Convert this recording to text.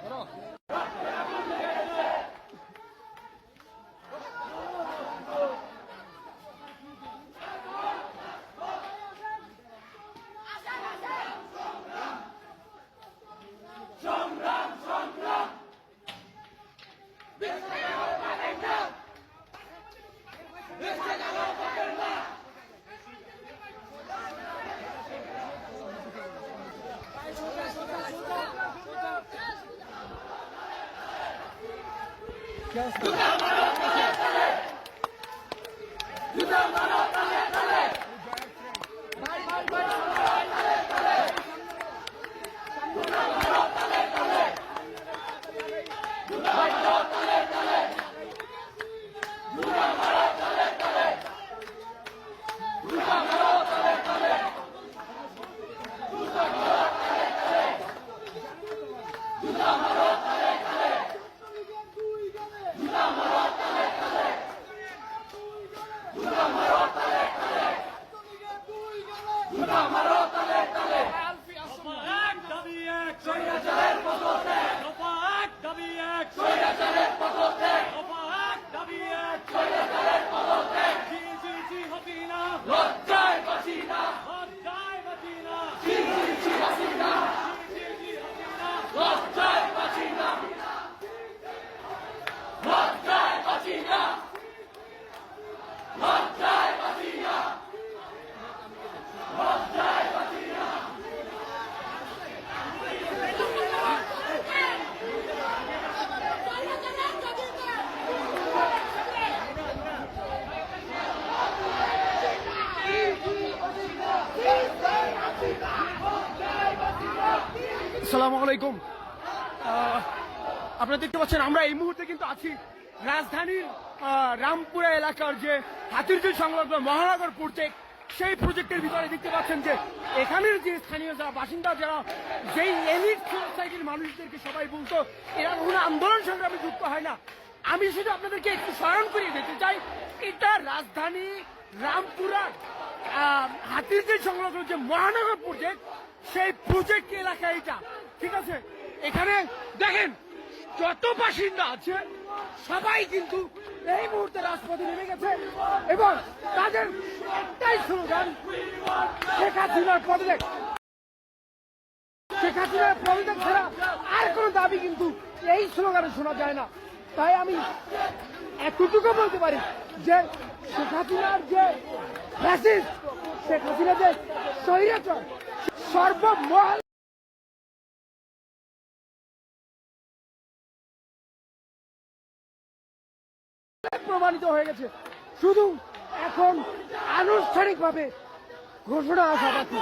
ধরো क्या হাসিনা আসসালামু আলাইকুম। আপনারা দেখতে পাচ্ছেন আমরা এই মুহূর্তে কিন্তু আছি রাজধানীর রামপুরা এলাকার যে হাতির হাতিরঝিল সংলগ্ন মহানগর প্রজেক্ট সেই প্রজেক্টের ভিতরে দেখতে পাচ্ছেন যে এখানের যে স্থানীয় যারা বাসিন্দা যারা যেই এলিট সোসাইটির মানুষদেরকে সবাই বলতো এরা কোনো আন্দোলন সংগ্রামে যুক্ত হয় না। আমি শুধু আপনাদেরকে একটু স্মরণ করিয়ে দিতে চাই এটা রাজধানী রামপুরা আহ, হাতিরঝিল সংলগ্ন যে মহানগর প্রজেক্ট সেই প্রজেক্ট এলাকা এটা? ঠিক আছে? এখানে দেখেন, যত বাসিন্দা আছে, সবাই কিন্তু এই মুহূর্তে রাজপথে নেমে গেছে এবং তাদের একটাই স্লোগান শেখ হাসিনার পদত্যাগ। শেখ হাসিনার পদত্যাগ ছাড়া আর কোনো দাবি কিন্তু এই স্লোগানে শোনা যায় না। তাই আমি এতটুকু বলতে পারি যে শেখ হাসিনার যে ফ্যাসিস্ট শেখ হাসিনা যে স্বৈরাচার সর্বমহল প্রমাণিত হয়ে গেছে। শুধু এখন আনুষ্ঠানিকভাবে ঘোষণা আসা বাকি।